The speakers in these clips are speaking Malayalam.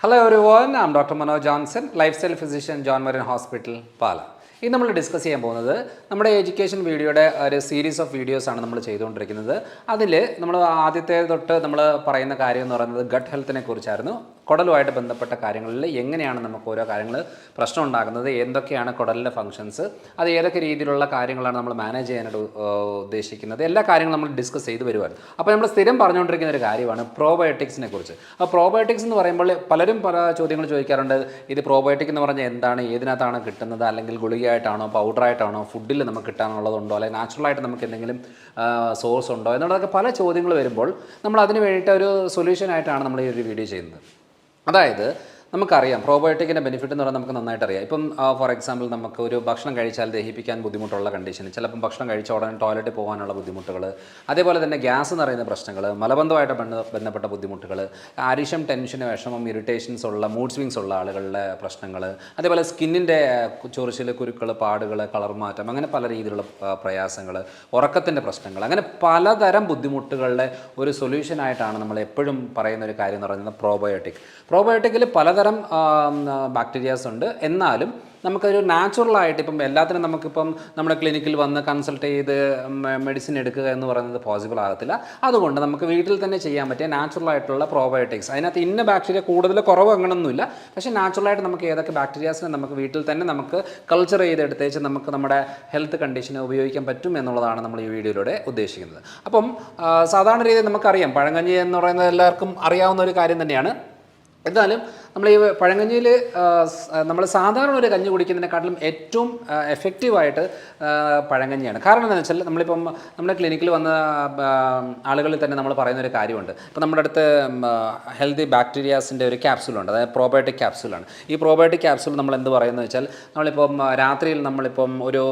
Hello everyone am doctor Manoj Johnson lifestyle physician John Marin hospital Pala ഇന്ന് നമ്മൾ ഡിസ്കസ് ചെയ്യാൻ പോകുന്നത് നമ്മുടെ എഡ്യൂക്കേഷൻ വീഡിയോയുടെ ഒരു സീരീസ് ഓഫ് വീഡിയോസാണ് നമ്മൾ ചെയ്തുകൊണ്ടിരിക്കുന്നത്. അതിൽ നമ്മൾ ആദ്യത്തെ തൊട്ട് നമ്മൾ പറയുന്ന കാര്യം എന്ന് പറയുന്നത് ഗട്ട് ഹെൽത്തിനെ കുറിച്ചായിരുന്നു. കുടലുമായിട്ട് ബന്ധപ്പെട്ട കാര്യങ്ങളിൽ എങ്ങനെയാണ് നമുക്ക് ഓരോ കാര്യങ്ങൾ പ്രശ്നം ഉണ്ടാകുന്നത് എന്തൊക്കെയാണ് കുടലിന്റെ ഫങ്ഷൻസ് അത് ഏതൊക്കെ രീതിയിലുള്ള കാര്യങ്ങളാണ് നമ്മൾ മാനേജ് ചെയ്യാനായിട്ട് ഉദ്ദേശിക്കുന്നത് എല്ലാ കാര്യങ്ങളും നമ്മൾ ഡിസ്കസ് ചെയ്ത് വരുമായിരുന്നു അപ്പോൾ നമ്മൾ സ്ഥിരം പറഞ്ഞുകൊണ്ടിരിക്കുന്ന ഒരു കാര്യമാണ് പ്രോബയോട്ടിക്സിനെ കുറിച്ച്. അപ്പോൾ പ്രോബയോട്ടിക്സ് എന്ന് പറയുമ്പോൾ പലരും പല ചോദ്യങ്ങൾ ചോദിക്കാറുണ്ട് ഇത് പ്രോബയോട്ടിക് എന്ന് പറഞ്ഞാൽ എന്താണ് ഏതിനകത്താണ് കിട്ടുന്നത് അല്ലെങ്കിൽ ഗുളികയായിട്ടാണോ പൗഡറായിട്ടാണോ ഫുഡിൽ നമുക്ക് കിട്ടാനുള്ളതുണ്ടോ അല്ലെങ്കിൽ നാച്ചുറലായിട്ട് നമുക്ക് എന്തെങ്കിലും സോഴ്സ് ഉണ്ടോ എന്നുള്ളതൊക്കെ പല ചോദ്യങ്ങൾ വരുമ്പോൾ നമ്മൾ അതിന് വേണ്ടിയിട്ട് ഒരു സൊല്യൂഷനായിട്ടാണ് നമ്മൾ ഈ ഒരു വീഡിയോ ചെയ്യുന്നത്. അതായത് നമുക്കറിയാം. പ്രോബയോട്ടിക്കിന്റെ ബെനിഫിറ്റ് എന്ന് പറഞ്ഞാൽ നമുക്ക് നന്നായിട്ട് അറിയാം ഇപ്പം ഫോർ എക്സാമ്പിൾ നമുക്ക് ഒരു ഭക്ഷണം കഴിച്ചാൽ ദഹിപ്പിക്കാൻ ബുദ്ധിമുട്ടുള്ള കണ്ടീഷൻ ചിലപ്പം ഭക്ഷണം കഴിച്ച ഉടനെ ടോയ്ലറ്റിൽ പോകാനുള്ള ബുദ്ധിമുട്ടുകൾ അതേപോലെ തന്നെ ഗ്യാസ് എന്ന് പറയുന്ന പ്രശ്നങ്ങൾ മലബന്ധമായിട്ട് ബന്ധ- ബന്ധപ്പെട്ട ബുദ്ധിമുട്ടുകൾ ആരിഷം ടെൻഷൻ വിഷമം ഇറിറ്റേഷൻസ് ഉള്ള മൂഡ് സ്വിങ്സ് ഉള്ള ആളുകളുടെ പ്രശ്നങ്ങൾ അതേപോലെ സ്കിന്നിന്റെ ചൊറിച്ചിൽ കുരുക്കൾ പാടുകൾ കളർ മാറ്റം അങ്ങനെ പല രീതിയിലുള്ള പ്രയാസങ്ങൾ ഉറക്കത്തിന്റെ പ്രശ്നങ്ങൾ അങ്ങനെ പലതരം ബുദ്ധിമുട്ടുകളുടെ ഒരു സൊല്യൂഷനായിട്ടാണ് നമ്മൾ എപ്പോഴും പറയുന്ന ഒരു കാര്യം എന്ന് പറയുന്നത് പ്രോബയോട്ടിക് പ്രോബയോട്ടിക്കിൽ പലതരം ബാക്ടീരിയാസ് ഉണ്ട്. എന്നാലും നമുക്കൊരു നാച്ചുറലായിട്ട് ഇപ്പം എല്ലാത്തിനും നമുക്കിപ്പം നമ്മുടെ ക്ലിനിക്കിൽ വന്ന് കൺസൾട്ട് ചെയ്ത് മെഡിസിൻ എടുക്കുക എന്ന് പറയുന്നത് പോസിബിൾ ആകത്തില്ല. അതുകൊണ്ട് നമുക്ക് വീട്ടിൽ തന്നെ ചെയ്യാൻ പറ്റിയ നാച്ചുറൽ ആയിട്ടുള്ള പ്രോബയോട്ടിക്സ് അതിനകത്ത് ഇന്ന ബാക്ടീരിയ കൂടുതൽ കുറവ് അങ്ങനൊന്നുമില്ല. പക്ഷേ നാച്ചുറലായിട്ട് നമുക്ക് ഏതൊക്കെ ബാക്ടീരിയാസിനെ നമുക്ക് വീട്ടിൽ തന്നെ നമുക്ക് കൾച്ചർ ചെയ്തെടുത്തേച്ച് നമുക്ക് നമ്മുടെ ഹെൽത്ത് കണ്ടീഷനെ ഉപയോഗിക്കാൻ പറ്റും എന്നുള്ളതാണ് നമ്മൾ ഈ വീഡിയോയിലൂടെ ഉദ്ദേശിക്കുന്നത്. അപ്പം സാധാരണ രീതിയിൽ നമുക്കറിയാം. പഴങ്കഞ്ഞി എന്ന് പറയുന്നത് എല്ലാവർക്കും അറിയാവുന്ന ഒരു കാര്യം തന്നെയാണ്. എന്നാലും നമ്മൾ ഈ പഴങ്കഞ്ഞിയിൽ നമ്മൾ സാധാരണ ഒരു കഞ്ഞി കുടിക്കുന്നതിനെക്കാട്ടിലും ഏറ്റവും എഫക്റ്റീവായിട്ട് പഴങ്കഞ്ഞിയാണ്. കാരണം എന്താണെന്ന് വെച്ചാൽ നമ്മളിപ്പം നമ്മുടെ ക്ലിനിക്കിൽ വന്ന ആളുകളിൽ തന്നെ നമ്മൾ പറയുന്ന ഒരു കാര്യമുണ്ട്. ഇപ്പം നമ്മുടെ അടുത്ത് ഹെൽത്തി ബാക്ടീരിയാസിന്റെ ഒരു ക്യാപ്സൂളുണ്ട് അതായത് പ്രോബയോട്ടിക് ക്യാപ്സൂളാണ് ഈ പ്രോബയോട്ടിക് ക്യാപ്സൂൾ നമ്മൾ എന്ത് പറയുന്നത് വെച്ചാൽ നമ്മളിപ്പം രാത്രിയിൽ നമ്മളിപ്പം ഒരു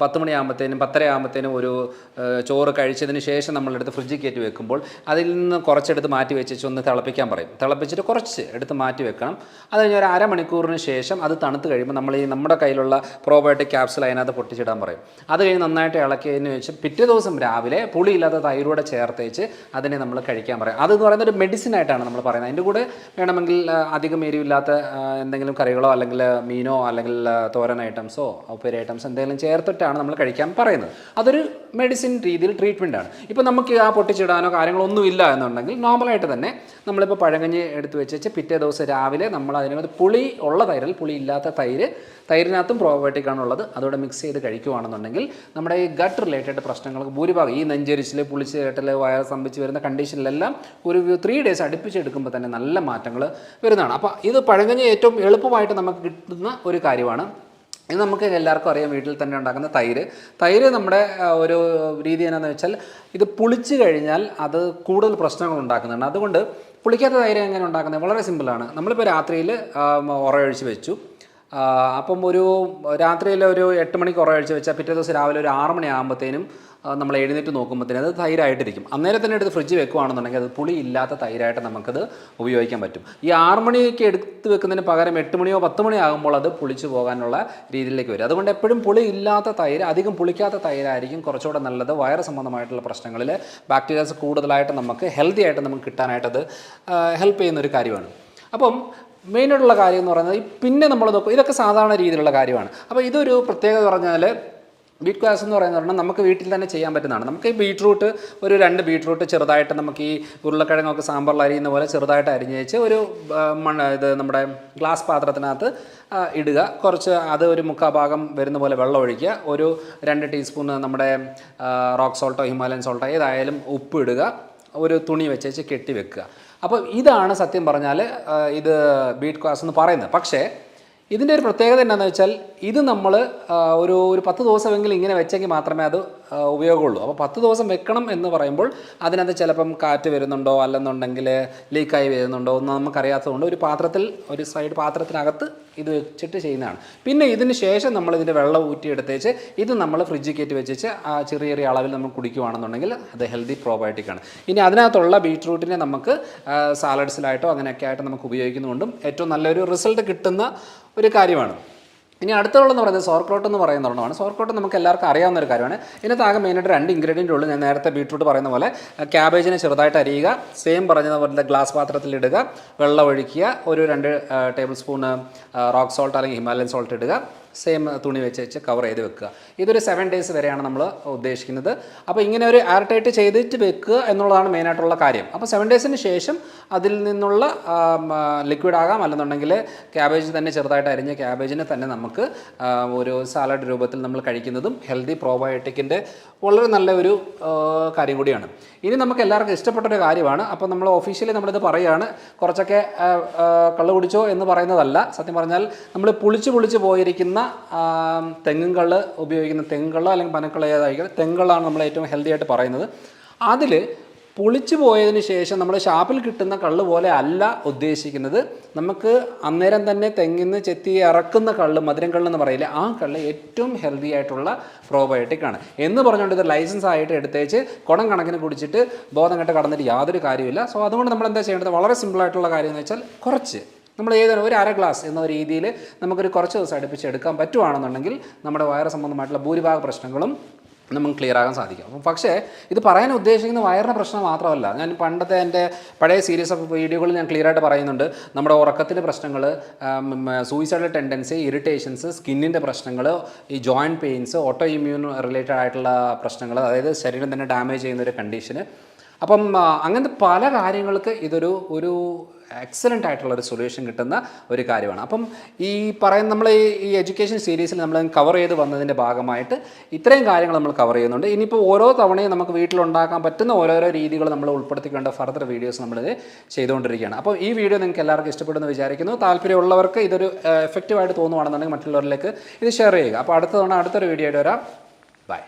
പത്ത് മണിയാകുമ്പോഴത്തേനും പത്തര ആകുമ്പോഴത്തേനും ഒരു ചോറ് കഴിച്ചതിന് ശേഷം നമ്മളെടുത്ത് ഫ്രിഡ്ജിൽ കയറ്റി വെക്കുമ്പോൾ അതിൽ നിന്ന് കുറച്ചെടുത്ത് മാറ്റി വെച്ചിട്ട് ഒന്ന് തിളപ്പിക്കാൻ പറയും. തിളപ്പിച്ചിട്ട് കുറച്ച് എടുത്ത് മാറ്റി വെക്കണം. അത് കഴിഞ്ഞ് ഒരു അരമണിക്കൂറിന് ശേഷം അത് തണുത്ത് കഴിയുമ്പോൾ നമ്മൾ ഈ നമ്മുടെ കയ്യിലുള്ള പ്രോബയോട്ടിക് ക്യാപ്സിൽ അതിനകത്ത് പൊട്ടിച്ചിടാൻ പറയും. അത് കഴിഞ്ഞ് നന്നായിട്ട് ഇളക്കിയതിന് ശേഷം പിറ്റേ ദിവസം രാവിലെ പുളിയില്ലാത്ത തൈരൂടെ ചേർത്തേച്ച് അതിനെ നമ്മൾ കഴിക്കാൻ പറയും. അതെന്ന് പറയുന്ന ഒരു മെഡിസിൻ ആയിട്ടാണ് നമ്മൾ പറയുന്നത്. അതിന്റെ കൂടെ വേണമെങ്കിൽ അധികം എരിവില്ലാത്ത എന്തെങ്കിലും കറികളോ അല്ലെങ്കിൽ മീനോ അല്ലെങ്കിൽ തോരൻ ഐറ്റംസോ ഉപ്പേരി ഐറ്റംസ് എന്തെങ്കിലും ചേർത്തിട്ടാണ് നമ്മൾ കഴിക്കാൻ പറയുന്നത്. അതൊരു മെഡിസിൻ രീതിയിൽ ട്രീറ്റ്മെന്റ് ആണ്. ഇപ്പോൾ നമുക്ക് ആ പൊട്ടിച്ചിടാനോ കാര്യങ്ങളോ ഒന്നും ഇല്ല എന്നുണ്ടെങ്കിൽ നോർമലായിട്ട് തന്നെ നമ്മളിപ്പോൾ പഴങ്കഞ്ഞി എടുത്ത് വെച്ച് പിറ്റേ ദിവസം രാവിലെ നമ്മൾ അതിനകത്ത് പുളി ഉള്ള തൈരിൽ പുളി ഇല്ലാത്ത തൈര് തൈരിനകത്തും പ്രോബയോട്ടിക്കാണ് ഉള്ളത്. അതോടെ മിക്സ് ചെയ്ത് കഴിക്കുവാണെന്നുണ്ടെങ്കിൽ നമ്മുടെ ഈ ഗട്ട് റിലേറ്റഡ് പ്രശ്നങ്ങൾക്ക് ഭൂരിഭാഗം ഈ നെഞ്ചരിച്ചിൽ പുളിച്ച് കേട്ടൽ വയർ സംബന്ധിച്ച് വരുന്ന കണ്ടീഷനിലെല്ലാം ഒരു ത്രീ ഡേയ്സ് അടുപ്പിച്ചെടുക്കുമ്പോൾ തന്നെ നല്ല മാറ്റങ്ങൾ വരുന്നതാണ്. അപ്പോൾ ഇത് പഴങ്കഞ്ഞി ഏറ്റവും എളുപ്പമായിട്ട് നമുക്ക് കിട്ടുന്ന ഒരു കാര്യമാണ് ഇത് നമുക്ക് എല്ലാവർക്കും അറിയാം വീട്ടിൽ തന്നെ ഉണ്ടാക്കുന്ന തൈര്. തൈര് നമ്മുടെ ഒരു രീതി എന്നാന്ന് വെച്ചാൽ ഇത് പുളിച്ചു കഴിഞ്ഞാൽ അത് കൂടുതൽ പ്രശ്നങ്ങൾ ഉണ്ടാക്കുന്നുണ്ട് അതുകൊണ്ട് പുളിക്കാത്ത തൈര് എങ്ങനെ ഉണ്ടാക്കുന്നത്? വളരെ സിമ്പിളാണ് നമ്മളിപ്പോൾ രാത്രിയിൽ ഉറയൊഴിച്ച് വെച്ചു. അപ്പം ഒരു രാത്രിയിൽ ഒരു എട്ട് മണിക്ക് ഉറവഴിച്ച് വെച്ചാൽ പിറ്റേ ദിവസം രാവിലെ ഒരു ആറ് മണി ആകുമ്പോഴത്തേനും നമ്മൾ എഴുന്നേറ്റ് നോക്കുമ്പോഴത്തേനും അത് തൈരായിട്ടിരിക്കും. അന്നേരം തന്നെ എടുത്ത് ഫ്രിഡ്ജ് വെക്കുകയാണെന്നുണ്ടെങ്കിൽ അത് പുളി ഇല്ലാത്ത തൈരായിട്ട് നമുക്കത് ഉപയോഗിക്കാൻ പറ്റും. ഈ ആറ് മണിക്ക് എടുത്ത് വെക്കുന്നതിന് പകരം എട്ട് മണിയോ പത്ത് മണിയോ ആകുമ്പോൾ അത് പുളിച്ചു പോകാനുള്ള രീതിയിലേക്ക് വരും. അതുകൊണ്ട് എപ്പോഴും പുളി ഇല്ലാത്ത തൈര് അധികം പുളിക്കാത്ത തൈരായിരിക്കും കുറച്ചുകൂടെ നല്ലത്. വയറ് സംബന്ധമായിട്ടുള്ള പ്രശ്നങ്ങളിൽ ബാക്ടീരിയാസ് കൂടുതലായിട്ട് നമുക്ക് ഹെൽത്തി ആയിട്ട് നമുക്ക് കിട്ടാനായിട്ടത് ഹെൽപ്പ് ചെയ്യുന്ന ഒരു കാര്യമാണ്. അപ്പം മെയിനായിട്ടുള്ള കാര്യം എന്ന് പറയുന്നത് പിന്നെ നമ്മൾ നോക്കും ഇതൊക്കെ സാധാരണ രീതിയിലുള്ള കാര്യമാണ്. അപ്പോൾ ഇതൊരു പ്രത്യേകത പറഞ്ഞാൽ ബീറ്റ് ക്ലാസ് എന്ന് പറയുന്നത് പറഞ്ഞാൽ നമുക്ക് വീട്ടിൽ തന്നെ ചെയ്യാൻ പറ്റുന്നതാണ്. നമുക്ക് ഈ ബീട്രൂട്ട് ഒരു രണ്ട് ബീട്രൂട്ട് ചെറുതായിട്ട് നമുക്ക് ഈ ഉരുളക്കിഴങ്ങൊക്കെ സാമ്പാറിൽ അരിയുന്ന പോലെ ചെറുതായിട്ട് അരിഞ്ഞ് വെച്ച് ഒരു മണ്ണ് ഇത് നമ്മുടെ ഗ്ലാസ് പാത്രത്തിനകത്ത് ഇടുക. കുറച്ച് അത് ഒരു മുക്കാൽ ഭാഗം വരുന്ന പോലെ വെള്ളം ഒഴിക്കുക. ഒരു രണ്ട് ടീസ്പൂൺ നമ്മുടെ റോക്ക് സോൾട്ടോ ഹിമാലയൻ സോൾട്ടോ ഏതായാലും ഉപ്പ് ഇടുക. ഒരു തുണി വെച്ചേച്ച് കെട്ടി വെക്കുക. അപ്പോൾ ഇതാണ് സത്യം പറഞ്ഞാൽ ഇത് ബീറ്റ് ക്ലാസ് എന്ന് പറയുന്നത്. പക്ഷേ ഇതിന്റെ ഒരു പ്രത്യേകത എന്താണെന്ന് വെച്ചാൽ ഇത് നമ്മൾ ഒരു ഒരു പത്ത് ദിവസമെങ്കിലും ഇങ്ങനെ വെച്ചെങ്കിൽ മാത്രമേ അത് ഉപയോഗമുള്ളൂ. അപ്പോൾ പത്ത് ദിവസം വെക്കണം എന്ന് പറയുമ്പോൾ അതിനകത്ത് ചിലപ്പം കാറ്റ് വരുന്നുണ്ടോ അല്ലെന്നുണ്ടെങ്കിൽ ലീക്കായി വരുന്നുണ്ടോ എന്ന് നമുക്കറിയാത്തതുകൊണ്ട് ഒരു പാത്രത്തിൽ ഒരു സൈഡ് പാത്രത്തിനകത്ത് ഇത് വെച്ചിട്ട് ചെയ്യുന്നതാണ്. പിന്നെ ഇതിന് ശേഷം നമ്മൾ ഇതിന്റെ വെള്ളം ഊറ്റിയെടുത്തേച്ച് ഇത് നമ്മൾ ഫ്രിഡ്ജിൽ കയറ്റി വെച്ചിട്ട് ആ ചെറിയ ചെറിയ അളവിൽ നമ്മൾ കുടിക്കുവാണെന്നുണ്ടെങ്കിൽ അത് ഹെൽത്തി പ്രോബയോട്ടിക് ആണ് ഇനി അതിനകത്തുള്ള ബീട്രൂട്ടിനെ നമുക്ക് സാലഡ്സിലായിട്ടോ അങ്ങനെയൊക്കെ ആയിട്ട് നമുക്ക് ഉപയോഗിക്കുന്നതുകൊണ്ടും ഏറ്റവും നല്ലൊരു റിസൾട്ട് കിട്ടുന്ന ഒരു കാര്യമാണ്. ഇനി അടുത്തുള്ളതെന്ന് പറയുന്നത് സോർക്രോട്ട് എന്ന് പറയുന്ന ഒരെണ്ണമാണ്. സോർക്രോട്ട് നമുക്ക് എല്ലാവർക്കും അറിയാവുന്ന ഒരു കാര്യമാണ്. ഇതിനകത്ത് ആകെ മെയിനായിട്ട് രണ്ട് ഇൻഗ്രീഡിയന്റ് ഉള്ളൂ. ഞാൻ നേരത്തെ ബീട്രൂട്ട് പറയുന്ന പോലെ ക്യാബേജിനെ ചെറുതായിട്ട് അരിയുക സെയിം പറഞ്ഞതുപോലെ ഗ്ലാസ് പാത്രത്തിൽ ഇടുക വെള്ളം ഒഴിക്കുക ഒരു രണ്ട് ടേബിൾ സ്പൂണ് റോക്ക് സോൾട്ട് അല്ലെങ്കിൽ ഹിമാലയൻ സോൾട്ട് ഇടുക. സെയിം തുണി വെച്ച് വെച്ച് കവർ ചെയ്ത് വെക്കുക. ഇതൊരു സെവൻ ഡേയ്സ് വരെയാണ് നമ്മൾ ഉദ്ദേശിക്കുന്നത്. അപ്പോൾ ഇങ്ങനെ ഒരു എയർ ടൈറ്റ് ചെയ്തിട്ട് വെക്കുക എന്നുള്ളതാണ് മെയിനായിട്ടുള്ള കാര്യം. അപ്പോൾ സെവൻ ഡേയ്സിന് ശേഷം അതിൽ നിന്നുള്ള ലിക്വിഡ് ആകാം. അല്ലെന്നുണ്ടെങ്കിൽ ക്യാബേജ് തന്നെ ചെറുതായിട്ട് അരിഞ്ഞ ക്യാബേജിനെ തന്നെ നമുക്ക് ഒരു സാലഡ് രൂപത്തിൽ നമ്മൾ കഴിക്കുന്നതും ഹെൽത്തി പ്രോബയോട്ടിക്കിന്റെ വളരെ നല്ല ഒരു കാര്യം കൂടിയാണ്. ഇനി നമുക്ക് എല്ലാവർക്കും ഇഷ്ടപ്പെട്ട ഒരു കാര്യമാണ്. അപ്പോൾ നമ്മൾ ഒഫീഷ്യലി നമ്മളിത് പറയുകയാണ് കുറച്ചൊക്കെ ആ, കുടിച്ചോ എന്ന് പറയുന്നതല്ല. സത്യം പറഞ്ഞാൽ നമ്മൾ പുളിച്ച് പുളിച്ച് പോയിരിക്കുന്ന ആ, തെങ്ങും കൾ ഉപയോഗിക്കുന്ന തെങ്ങും കള്ളോ അല്ലെങ്കിൽ പനക്കൾ ഏതായിരിക്കും തെങ്ങുകളാണ് നമ്മൾ ഏറ്റവും ഹെൽത്തി ആയിട്ട് പറയുന്നത്. അതിൽ പുളിച്ചു പോയതിന് ശേഷം നമ്മൾ ഷാപ്പിൽ കിട്ടുന്ന കള്ള് പോലെ അല്ല ഉദ്ദേശിക്കുന്നത്. നമുക്ക് അന്നേരം തന്നെ തെങ്ങിന്ന് ചെത്തി ഇറക്കുന്ന കള്ള് മധുരം കള്ള് എന്ന് പറയില്ല ആ കള്ള് ഏറ്റവും ഹെൽത്തി ആയിട്ടുള്ള പ്രോബയോട്ടിക് ആണ് എന്ന് പറഞ്ഞുകൊണ്ട് ഇത് ലൈസൻസ് ആയിട്ട് എടുത്തേച്ച് കുടം കണക്കിന് കുടിച്ചിട്ട് ബോധം കെട്ട് കടന്നിട്ട് യാതൊരു കാര്യമില്ല സോ അതുകൊണ്ട് നമ്മൾ എന്താ ചെയ്യേണ്ടത്? വളരെ സിമ്പിളായിട്ടുള്ള കാര്യം എന്ന് വെച്ചാൽ കുറച്ച് നമ്മൾ ഏതൊരു ഒരു അര ഗ്ലാസ് എന്ന രീതിയിൽ നമുക്കൊരു കുറച്ച് ദിവസം അടുപ്പിച്ചെടുക്കാൻ പറ്റുവാണെന്നുണ്ടെങ്കിൽ നമ്മുടെ വയറ് സംബന്ധമായിട്ടുള്ള ഭൂരിഭാഗ പ്രശ്നങ്ങളും നമുക്ക് ക്ലിയർ ആകാൻ സാധിക്കും. അപ്പം പക്ഷേ ഇത് പറയാൻ ഉദ്ദേശിക്കുന്ന വയറിന്റെ പ്രശ്നം മാത്രമല്ല. ഞാൻ പണ്ടത്തെ എന്റെ പഴയ സീരീസ് ഓഫ് വീഡിയോകളിൽ ഞാൻ ക്ലിയർ ആയിട്ട് പറയുന്നുണ്ട്. നമ്മുടെ ഉറക്കത്തിന്റെ പ്രശ്നങ്ങൾ സൂയിസൈഡൽ ടെൻഡൻസി ഇറിറ്റേഷൻസ് സ്കിന്നിന്റെ പ്രശ്നങ്ങൾ ഈ joint pains auto immune related ആയിട്ടുള്ള പ്രശ്നങ്ങൾ അതായത് ശരീരം തന്നെ ഡാമേജ് ചെയ്യുന്ന ഒരു കണ്ടീഷന് അപ്പം അങ്ങനത്തെ പല കാര്യങ്ങൾക്ക് ഇതൊരു ഒരു എക്സലന്റ് ആയിട്ടുള്ള ഒരു സൊല്യൂഷൻ കിട്ടുന്ന ഒരു കാര്യമാണ്. അപ്പം ഈ പറയുന്ന നമ്മൾ ഈ എഡ്യൂക്കേഷൻ സീരീസിൽ നമ്മൾ കവർ ചെയ്ത് വന്നതിന്റെ ഭാഗമായിട്ട് ഇത്രയും കാര്യങ്ങൾ നമ്മൾ കവർ ചെയ്യുന്നുണ്ട്. ഇനിയിപ്പോൾ ഓരോ തവണയും നമുക്ക് വീട്ടിലുണ്ടാക്കാൻ പറ്റുന്ന ഓരോരോ രീതികൾ നമ്മൾ ഉൾപ്പെടുത്തിക്കൊണ്ട് ഫർദർ വീഡിയോസ് നമ്മൾ ചെയ്തുകൊണ്ടിരിക്കുകയാണ്. അപ്പോൾ ഈ വീഡിയോ നിങ്ങൾക്ക് എല്ലാവർക്കും ഇഷ്ടപ്പെടുമെന്ന് വിചാരിക്കുന്നു. താല്പര്യമുള്ളവർക്ക് ഇതൊരു എഫക്റ്റീവായിട്ട് തോന്നുവാണെന്നുണ്ടെങ്കിൽ മറ്റുള്ളവരിലേക്ക് ഇത് ഷെയർ ചെയ്യുക. അപ്പോൾ അടുത്ത തവണ അടുത്തൊരു വീഡിയോ ആയിട്ട് വരാം. ബൈ